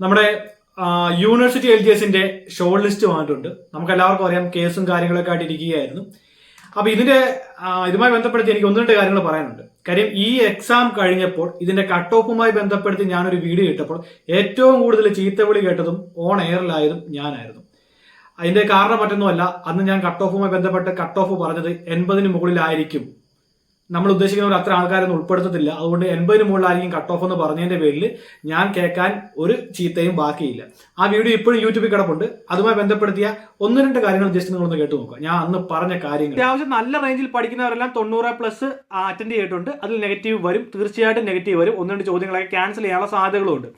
നമ്മുടെ university L G എസിന്റെ short list വന്നിട്ടുണ്ട്. നമുക്ക് എല്ലാവർക്കും അറിയാം കേസും കാര്യങ്ങളൊക്കെ ആയിട്ട് ഇരിക്കുകയായിരുന്നു. അപ്പൊ ഇതിന്റെ ഇതുമായി ബന്ധപ്പെടുത്തി എനിക്ക് ഒന്ന് രണ്ട് കാര്യങ്ങൾ പറയാനുണ്ട്. കാര്യം ഈ എക്സാം കഴിഞ്ഞപ്പോൾ ഇതിന്റെ കട്ട് ഓഫുമായി ബന്ധപ്പെടുത്തി ഞാനൊരു വീഡിയോ ഇട്ടപ്പോൾ ഏറ്റവും കൂടുതൽ ചീത്തവിളി കേട്ടതും ഓൺ എയറിലായതും ഞാനായിരുന്നു. അതിന്റെ കാരണം മറ്റൊന്നുമല്ല അന്ന് ഞാൻ കട്ട് ഓഫുമായി ബന്ധപ്പെട്ട് കട്ട് ഓഫ് പറഞ്ഞത് എൺപതിന് മുകളിലായിരിക്കും. നമ്മൾ ഉദ്ദേശിക്കുന്നവർ അത്ര ആൾക്കാരൊന്നും ഉൾപ്പെടുത്തത്തില്ല. അതുകൊണ്ട് എൺപതിന് മുകളിലായിരിക്കും കട്ട് ഓഫ് എന്ന് പറഞ്ഞതിന്റെ പേരിൽ ഞാൻ കേൾക്കാൻ ഒരു ചീത്തയും ബാക്കിയില്ല. ആ വീഡിയോ ഇപ്പോഴും യൂട്യൂബിൽ കിടപ്പുണ്ട്. അതുമായി ബന്ധപ്പെടുത്തിയ ഒന്ന് രണ്ട് കാര്യങ്ങൾ ജസ്റ്റ് നിങ്ങളൊന്ന് കേട്ടു നോക്കുക. ഞാൻ അന്ന് പറഞ്ഞ കാര്യങ്ങൾ. അത്യാവശ്യം നല്ല റേഞ്ചിൽ പഠിക്കുന്നവരെല്ലാം തൊണ്ണൂറ് പ്ലസ് അറ്റൻഡ് ചെയ്തിട്ടുണ്ട്. അതിൽ നെഗറ്റീവ് വരും. തീർച്ചയായിട്ടും നെഗറ്റീവ് വരും. ഒന്ന് രണ്ട് ചോദ്യങ്ങളൊക്കെ ക്യാൻസൽ ചെയ്യാനുള്ള സാധ്യതകളുണ്ട്.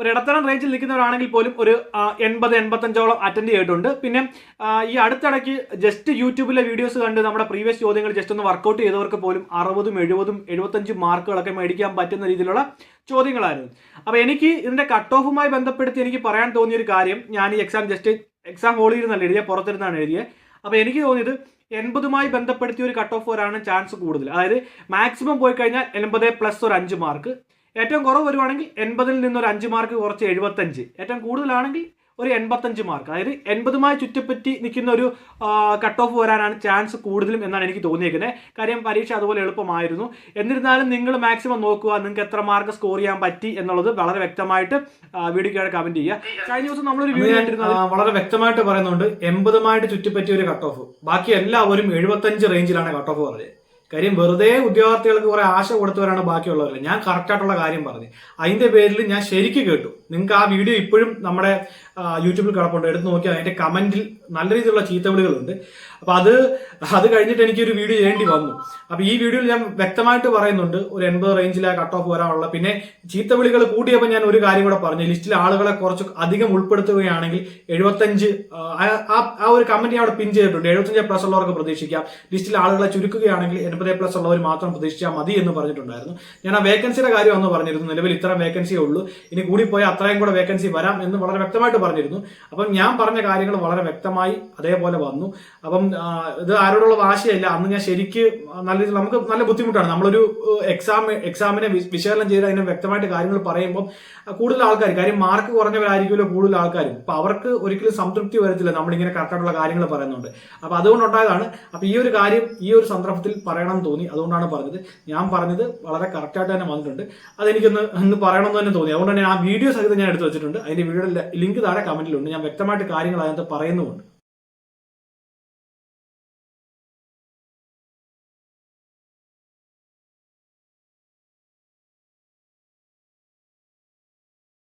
ഒരു ഇടത്തരം റേഞ്ചിൽ നിൽക്കുന്നവരാണെങ്കിൽ പോലും ഒരു എൺപത് എൺപത്തഞ്ചോളം അറ്റൻഡ് ചെയ്തിട്ടുണ്ട്. പിന്നെ ഈ അടുത്തിടയ്ക്ക് ജസ്റ്റ് യൂട്യൂബിലെ വീഡിയോസ് കണ്ട് നമ്മുടെ പ്രീവിയസ് ചോദ്യങ്ങൾ ജസ്റ്റ് ഒന്ന് വർക്കൗട്ട് ചെയ്തവർക്ക് പോലും അറുപതും എഴുപതും എഴുപത്തഞ്ചും മാർക്കുകളൊക്കെ മേടിക്കാൻ പറ്റുന്ന രീതിയിലുള്ള ചോദ്യങ്ങളായിരുന്നു. അപ്പോൾ എനിക്ക് ഇതിന്റെ കട്ട് ഓഫുമായി ബന്ധപ്പെടുത്തി എനിക്ക് പറയാൻ തോന്നിയ ഒരു കാര്യം ഞാൻ ഈ എക്സാം ജസ്റ്റ് എക്സാം ഹോളിൽ ഇരുന്നല്ല എഴുതിയ പുറത്തിരുന്നാണ് എഴുതിയത്. അപ്പോൾ എനിക്ക് തോന്നിയത് എൺപതുമായി ബന്ധപ്പെടുത്തിയ ഒരു കട്ട് ഓഫ് വരാണ് ചാൻസ് കൂടുതൽ. അതായത് മാക്സിമം പോയി കഴിഞ്ഞാൽ എൺപത് പ്ലസ് ഒരു അഞ്ച് മാർക്ക് ഏറ്റവും കുറവ് വരുവാണെങ്കിൽ എൺപതിൽ നിന്ന് ഒരു അഞ്ച് മാർക്ക് കുറച്ച് എഴുപത്തഞ്ച്. ഏറ്റവും കൂടുതലാണെങ്കിൽ ഒരു എൺപത്തഞ്ച് മാർക്ക് അതായത് എൺപതുമായി ചുറ്റിപ്പറ്റി നിൽക്കുന്ന ഒരു കട്ട് ഓഫ് വരാനാണ് ചാൻസ് കൂടുതലും എന്നാണ് എനിക്ക് തോന്നിയേക്കുന്നത്. കാര്യം പരീക്ഷ അതുപോലെ എളുപ്പമായിരുന്നു. എന്നിരുന്നാലും നിങ്ങൾ മാക്സിമം നോക്കുക നിങ്ങൾക്ക് എത്ര മാർക്ക് സ്കോർ ചെയ്യാൻ പറ്റി എന്നുള്ളത് വളരെ വ്യക്തമായിട്ട് വീഡിയോയ്ക്ക് കമന്റ് ചെയ്യുക. കഴിഞ്ഞ ദിവസം നമ്മളൊരു വീഡിയോ ഇട്ടിരുന്നത് വളരെ വ്യക്തമായിട്ട് പറയുന്നുണ്ട്. എൺപതുമായിട്ട് ചുറ്റിപ്പറ്റിയ ഒരു കട്ട് ഓഫ് ബാക്കി എല്ലാവരും എഴുപത്തഞ്ച് റേഞ്ചിലാണ് കട്ട് ഓഫ് പറഞ്ഞത്. കാര്യം വെറുതെ ഉദ്യോഗാർത്ഥികൾക്ക് കുറെ ആശ കൊടുത്തവരാണ് ബാക്കിയുള്ളവർ ഞാൻ കറക്റ്റ് ആയിട്ടുള്ള കാര്യം പറഞ്ഞു. അതിന്റെ പേരിൽ ഞാൻ ശരിക്ക് കേട്ടു. നിങ്ങൾക്ക് ആ വീഡിയോ ഇപ്പോഴും നമ്മുടെ യൂട്യൂബിൽ കിടപ്പുണ്ട്. എടുത്ത് നോക്കിയാൽ അതിന്റെ കമന്റിൽ നല്ല രീതിയിലുള്ള ചീത്തവിളികളുണ്ട്. അപ്പൊ അത് അത് കഴിഞ്ഞിട്ട് എനിക്ക് ഒരു വീഡിയോ ചെയ്യേണ്ടി വന്നു. അപ്പൊ ഈ വീഡിയോയിൽ ഞാൻ വ്യക്തമായിട്ട് പറയുന്നുണ്ട് ഒരു എൺപത് റേഞ്ചിലെ കട്ട് ഓഫ് വരാനുള്ള പിന്നെ ചീത്തവിളികൾ കൂട്ടിയപ്പോൾ ഞാൻ ഒരു കാര്യം കൂടെ പറഞ്ഞു. ലിസ്റ്റിൽ ആളുകളെ കുറച്ച് അധികം ഉൾപ്പെടുത്തുകയാണെങ്കിൽ എഴുപത്തഞ്ച് ആ ഒരു കമന്റ് ഞാൻ അവിടെ പിൻ ചെയ്തിട്ടുണ്ട്. എഴുപത്തഞ്ച് പ്ലസ് ഉള്ളവർക്ക് പ്രതീക്ഷിക്കാം. ലിസ്റ്റിൽ ആളുകളെ ചുരുക്കുകയാണെങ്കിൽ എൺപത് പ്ലസ് ഉള്ളവർ മാത്രം പ്രതീക്ഷിച്ചാൽ മതി എന്ന് പറഞ്ഞിട്ടുണ്ടായിരുന്നു. ഞാൻ ആ വേക്കൻസിയുടെ കാര്യം ഒന്ന് പറഞ്ഞിരുന്നു. നിലവിൽ ഇത്ര വേക്കൻസിയേ ഉള്ളൂ. ഇനി കൂടിപ്പോയാൽ അത്രയും കൂടെ വേക്കൻസി വരാം എന്ന് വളരെ വ്യക്തമായിട്ട് പറഞ്ഞിരുന്നു. അപ്പം ഞാൻ പറഞ്ഞ കാര്യങ്ങൾ വളരെ വ്യക്തമായി അതേപോലെ വന്നു. അപ്പം ഇത് ആരോടുള്ള വാശിയല്ല. അന്ന് ഞാൻ ശരിക്ക് നല്ല രീതിയിൽ നമുക്ക് നല്ല ബുദ്ധിമുട്ടാണ്. നമ്മളൊരു എക്സാം എക്സാമിനെ വിശകലനം ചെയ്ത് അതിനെ വ്യക്തമായിട്ട് കാര്യങ്ങൾ പറയുമ്പോൾ കൂടുതൽ ആൾക്കാർ കാര്യം മാർക്ക് കുറഞ്ഞവരായിരിക്കുമല്ലോ കൂടുതൽ ആൾക്കാരും. അപ്പൊ അവർക്ക് ഒരിക്കലും സംതൃപ്തി വരത്തില്ല. നമ്മളിങ്ങനെ കറക്റ്റായിട്ടുള്ള കാര്യങ്ങൾ പറയുന്നുണ്ട്. അപ്പൊ അതുകൊണ്ടുണ്ടായതാണ്. അപ്പൊ ഈ ഒരു കാര്യം ഈ ഒരു സന്ദർഭത്തിൽ പറയണം. എന്ന് തോന്നി. അതുകൊണ്ടാണ് പറഞ്ഞത്. ഞാൻ പറഞ്ഞത് വളരെ കറക്റ്റായിട്ട് തന്നെ വന്നിട്ടുണ്ട്. അതെനിക്കൊന്ന് ഒന്ന് പറയണമെന്ന് തന്നെ തോന്നി. അതുകൊണ്ട് തന്നെ ആ വീഡിയോ സഹിതം ഞാൻ എടുത്തു വെച്ചിട്ടുണ്ട്. അതിന്റെ വീഡിയോ ലിങ്ക് താഴെ കമന്റിലുണ്ട് ഞാൻ വ്യക്തമായിട്ട് കാര്യങ്ങൾ അതിനകത്ത് പറയുന്നുമുണ്ട്.